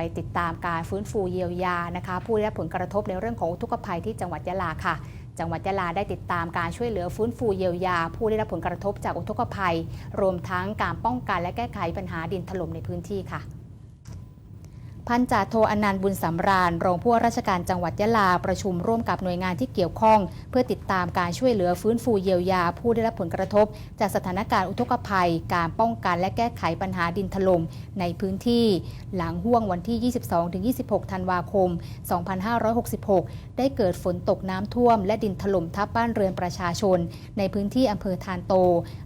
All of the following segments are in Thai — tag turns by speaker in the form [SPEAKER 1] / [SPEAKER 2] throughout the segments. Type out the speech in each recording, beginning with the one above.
[SPEAKER 1] ไปติดตามการฟื้นฟูเยียวยานะคะ ผู้ได้รับผลกระทบในเรื่องของอุทกภัยที่จังหวัดยะลาค่ะ จังหวัดยะลาได้ติดตามการช่วยเหลือฟื้นฟูเยียวยา ผู้ได้รับผลกระทบจากอุทกภัย รวมทั้งการป้องกันและแก้ไขปัญหาดินถล่มในพื้นที่ค่ะ พันจ่าโทอนันต์บุญสำราญ รองผู้ว่าราชการจังหวัดยะลาประชุมร่วมกับหน่วยงานที่เกี่ยวข้อง เพื่อติดตามการช่วยเหลือฟื้นฟูเยียวยา ผู้ได้รับผลกระทบ จากสถานการณ์อุทกภัย การป้องกันและแก้ไขปัญหาดินถล่มในพื้นที่ หลังห่วงวันที่ 22-26 ธันวาคม 2566 ได้เกิดฝนตกน้ำท่วม และดินถล่มทับบ้านเรือนประชาชน ในพื้นที่อำเภอทานโต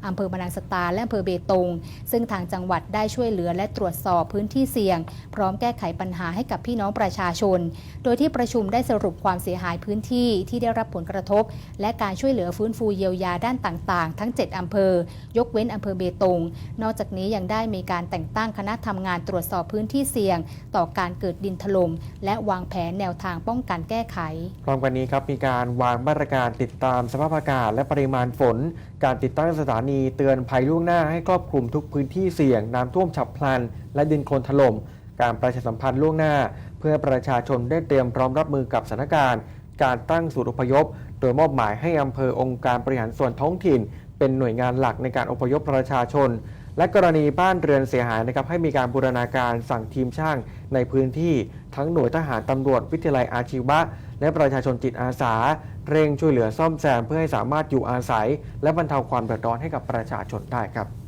[SPEAKER 1] อำเภอมะนังสตาและอำเภอเบตงซึ่งทางจังหวัดได้ช่วยเหลือและตรวจสอบพื้นที่เสี่ยง พร้อมแก้ไขปัญหาให้กับพี่น้องประชาชน โดยที่ประชุมได้สรุปความเสียหายพื้นที่ที่ได้รับผลกระทบ และการช่วยเหลือฟื้นฟูเยียวยาด้านต่างๆ ทั้ง 7 อำเภอ ยกเว้นอำเภอเบตง นอกจากนี้ยังได้มีการแต่งตั้งคณะทำงานตรวจสอบพื้นที่เสี่ยง ต่อการเกิดดินถล่มและวางแผนแนวทางป้องกันแก้ไข
[SPEAKER 2] พร้อมกันนี้ครับมีการวางมาตรการติดตามสภาพอากาศ และปริมาณฝน การติดตั้งสถานีเตือนภัยล่วงหน้าให้ครอบคลุมทุกพื้นที่เสี่ยงน้ำท่วมฉับพลัน และดินโคลนถล่ม การประชาสัมพันธ์ล่วงหน้า เพื่อประชาชนได้เตรียมพร้อมรับมือกับสถานการณ์ การตั้งศูนย์อพยพ โดยมอบหมายให้อำเภอองค์การบริหารส่วนท้องถิ่น เป็นหน่วยงานหลักในการอพยพประชาชน และกรณีบ้านเรือนเสียหายนะครับให้มีการบูรณาการสั่งทีมช่าง ในพื้นที่ทั้งหน่วยทหารตำรวจวิทยาลัยอาชีวะ และประชาชนจิตอาสา เร่งช่วยเหลือซ่อมแซมเพื่อให้สามารถอยู่อาศัย และบรรเทาความเดือดร้อนให้กับประชาชนได้ครับ